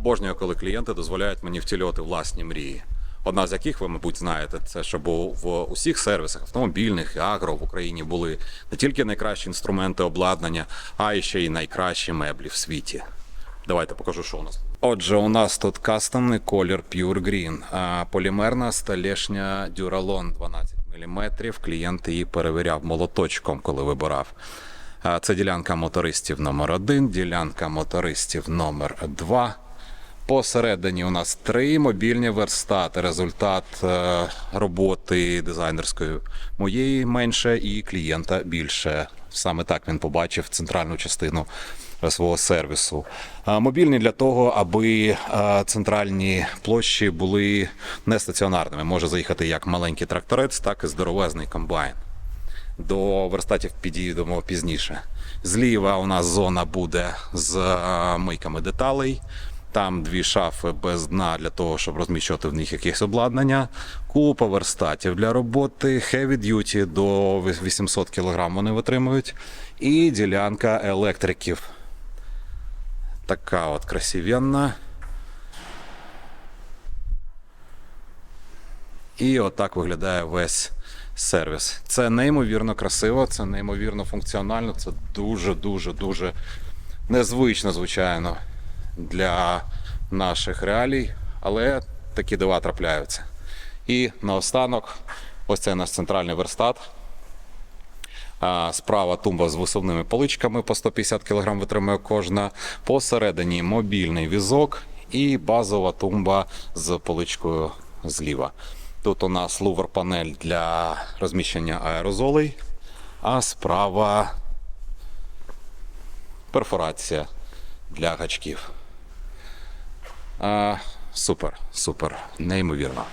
Обожнюю, коли клієнти дозволяють мені втілювати власні мрії. Одна з яких ви, мабуть, знаєте, це щоб в усіх сервісах автомобільних і агро в Україні були не тільки найкращі інструменти обладнання, а і ще й найкращі меблі в світі. Давайте покажу, що у нас. Отже, у нас тут кастомний колір Pure Green, полімерна столешня Duralon 12 мм. Клієнт її перевіряв молоточком, коли вибирав. Це ділянка мотористів номер 1 ділянка мотористів номер 2 Посередині у нас три мобільні верстати. Результат е, роботи дизайнерської моєї менше і клієнта більше. Саме так він побачив центральну частину е, свого сервісу. А Мобільні для того, аби е, центральні площі були не стаціонарними. Може заїхати як маленький тракторець, так і здоровезний комбайн. До верстатів підійдемо пізніше. Зліва у нас зона буде з е, мийками деталей. Там дві шафи без дна для того, щоб розміщувати в них якесь обладнання. Купа верстатів для роботи, heavy duty до 800 кг вони витримують. І ділянка електриків. Така от красивенна. І отак виглядає весь сервіс. Це неймовірно красиво, це неймовірно функціонально, це дуже, дуже, дуже незвично, звичайно, для наших реалій, але такі дива трапляються. І наостанок, ось це наш центральний верстат. Справа тумба з висувними поличками по 150 кг витримує кожна. Посередині мобільний візок і базова тумба з поличкою зліва. Тут у нас лувер панель для розміщення аерозолей, а справа перфорація для гачків. Супер, супер, неймовірно.